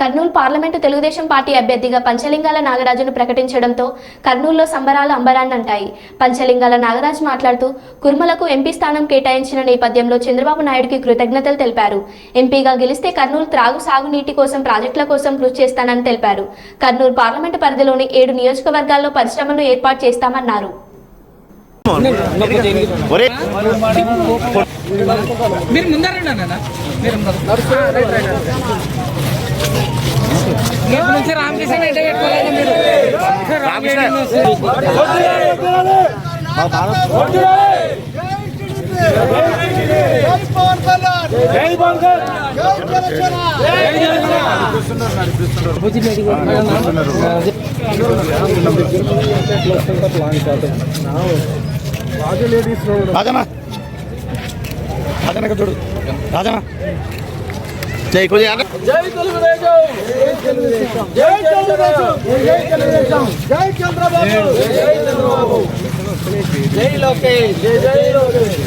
Kurnool parliament Telugu Desam party అభ్యర్థిగా పంచలింగాల నాగరాజును ప్రకటించడంతో కర్నూలులో సంబరాలు అంబరాన్నంటాయి. పంచలింగాల నాగరాజు మాట్లాడుతూ కుర్మలకు ఎంపీ స్థానం కేటాయించిన నేపథ్యంలో చంద్రబాబు నాయుడుకి కృతజ్ఞతలు తెలిపారు. ఎంపీగా గెలిస్తే కర్నూలు త్రాగు సాగునీటి కోసం ప్రాజెక్టుల కోసం కృషి చేస్తానని తెలిపారు. కర్నూలు పార్లమెంటు పరిధిలోని ఏడు నియోజకవర్గాల్లో పరిశ్రమలు ఏర్పాటు చేస్తామన్నారు. మీరు ముందరండి అన్న. మీరు ఇక్కడ నుంచి రామకృష్ణ ఎట్లా పెట్టుకోలేదు మీరు? రామకృష్ణ. రాజనా రాజన చూడు. రాజనా జై కొద్దిగా. జై తెలుగుదేశం! జై తెలుగుదేశం! జై తెలుగుదేశం! జై చంద్రబాబు! జై చంద్రబాబు! జై లోకేష్! జై జై లోకేష్!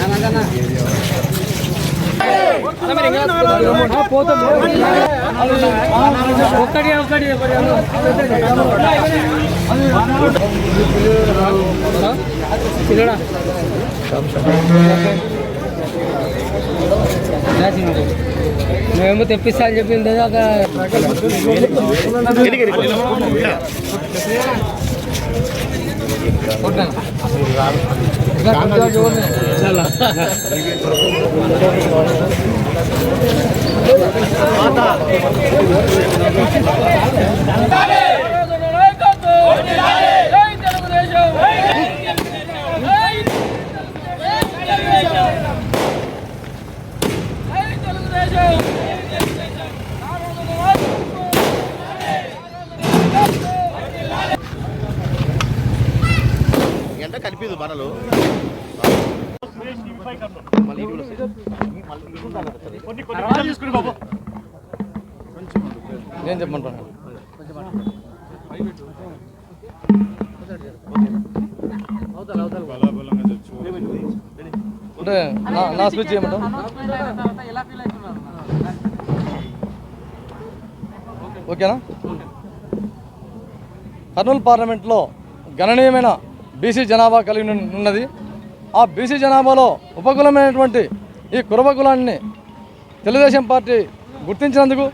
ఒక్కటి ఒక్కటి. పిల్లడా? మేము తెప్పిస్తా అని చెప్పింది ఒక మనలు. కూడా వస్తాయి. నేను చెప్పమంటాను. అంటే నా స్పీచ్ చేయమంటావు? ఓకేనా? కర్నూలు పార్లమెంట్లో గణనీయమైన బీసీ జనాభా కలిగి ఉన్నది ఆ బీసీ జనాభాలో ఉపకులమైనటువంటి ఈ కురబ కులాన్ని తెలుగుదేశం పార్టీ గుర్తించినందుకు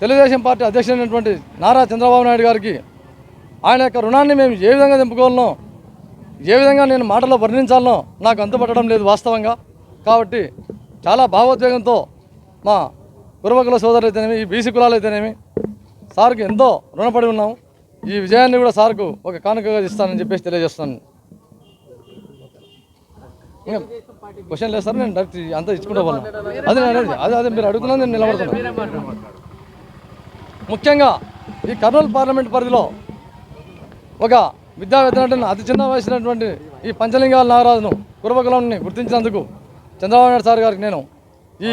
తెలుగుదేశం పార్టీ అధ్యక్షుడైనటువంటి నారా చంద్రబాబు నాయుడు గారికి ఆయన యొక్క రుణాన్ని మేము ఏ విధంగా దింపుకోవాలనో ఏ విధంగా నేను మాటలో వర్ణించాలనో నాకు అంతుపట్టడం లేదు వాస్తవంగా. కాబట్టి చాలా భావోద్వేగంతో మా కురబకుల సోదరులు అయితేనేమి ఈ బీసీ కులాలు అయితేనేమి సార్కి ఎంతో రుణపడి ఉన్నాము. ఈ విజయాన్ని కూడా సార్కు ఒక కానుకగా ఇస్తానని చెప్పేసి తెలియజేస్తున్నాను. క్వశ్చన్ లేదు సార్ నేను డైరెక్ట్ అంతా ఇచ్చుకుంటా పోను. అదే నేను అదే అదే మీరు అడుగుతున్నా నేను నిలబడుతున్నాను ముఖ్యంగా ఈ కర్నూలు పార్లమెంట్ పరిధిలో ఒక విద్యా అతి చిన్న వయసున్నటువంటి ఈ పంచలింగాల నాగరాజును కురబకులంని గుర్తించినందుకు చంద్రబాబు నాయుడు సార్ గారికి నేను ఈ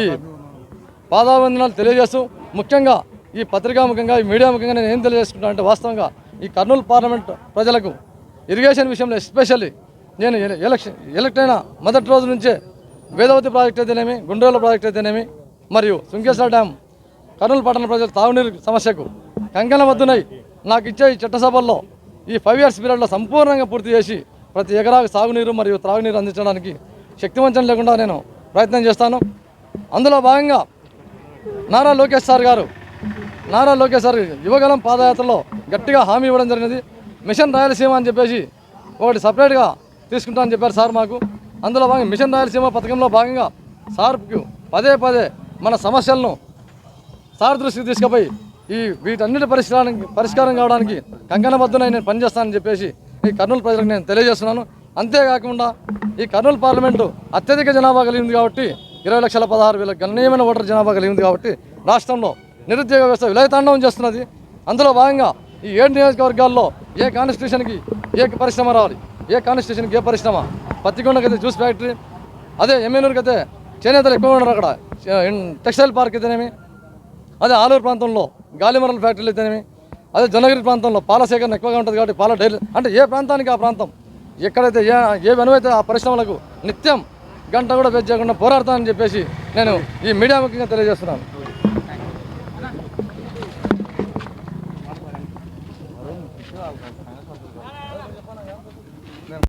పాదావందనాలు తెలియజేస్తూ ముఖ్యంగా ఈ పత్రికాముఖంగా ఈ మీడియా ముఖంగా నేను ఏం తెలియజేసుకుంటాను అంటే వాస్తవంగా ఈ కర్నూలు పార్లమెంట్ ప్రజలకు ఇరిగేషన్ విషయంలో ఎస్పెషల్లీ నేను ఎలక్షన్ ఎలక్ట్ అయిన మొదటి రోజు నుంచే వేదవతి ప్రాజెక్ట్ అయితేనేమి గుండ్రేల ప్రాజెక్ట్ అయితేనేమి మరియు సుంకేశ్వర డ్యామ్ కర్నూలు పట్టణ ప్రజల తాగునీరు సమస్యకు కంకణ వద్దునై నాకు ఇచ్చే ఈ చట్టసభల్లో ఈ ఫైవ్ ఇయర్స్ పీరియడ్లో సంపూర్ణంగా పూర్తి చేసి ప్రతి ఎకరాకు సాగునీరు మరియు త్రాగునీరు అందించడానికి శక్తివంచన లేకుండా నేను ప్రయత్నం చేస్తాను. అందులో భాగంగా నారా లోకేష్ సార్ గారు నారా లోకేష్ సార్ యువగలం పాదయాత్రలో గట్టిగా హామీ ఇవ్వడం జరిగినది. మిషన్ రాయలసీమ అని చెప్పేసి ఒకటి సపరేట్గా తీసుకుంటామని చెప్పారు సార్ మాకు. అందులో భాగంగా మిషన్ రాయలసీమ పథకంలో భాగంగా సార్కు పదే పదే మన సమస్యలను సార్ దృష్టికి తీసుకుపోయి ఈ వీటన్నిటి పరిష్కారానికి పరిష్కారం కావడానికి కంకణబద్ధునై నేను పనిచేస్తానని చెప్పేసి ఈ కర్నూలు ప్రజలకు నేను తెలియజేస్తున్నాను. అంతేకాకుండా ఈ కర్నూలు పార్లమెంటు అత్యధిక జనాభా కలిగింది కాబట్టి ఇరవై లక్షల పదహారు వేల గణనీయమైన ఓటర్ జనాభా కలిగింది కాబట్టి రాష్ట్రంలో నిరుద్యోగ వ్యవస్థ విలయతాండవం చేస్తున్నది. అందులో భాగంగా ఈ ఏడు నియోజకవర్గాల్లో ఏ కాన్స్టిట్యూషన్కి ఏ పరిశ్రమ రావాలి? ఏ కాన్స్టిట్యూషన్కి ఏ పరిశ్రమ? పత్తికొండకైతే జ్యూస్ ఫ్యాక్టరీ అదే ఎమ్మెల్యూరుకి అయితే చేనేతలు ఎక్కువ ఉన్నారు అక్కడ. టెక్స్టైల్ పార్క్ అయితేనేమి అదే ఆలూరు ప్రాంతంలో గాలిమరల ఫ్యాక్టరీలు అయితేనేమి అదే జొన్నగిరి ప్రాంతంలో పాల సేకరణ ఎక్కువగా ఉంటుంది కాబట్టి పాల డైరీ అంటే ఏ ప్రాంతానికి ఆ ప్రాంతం? ఎక్కడైతే ఏ ఏ వెనువైతే ఆ పరిశ్రమలకు నిత్యం గంట కూడా వెజ్ చేయకుండా పోరాడతానని చెప్పేసి నేను ఈ మీడియా ముఖ్యంగా తెలియజేస్తున్నాను.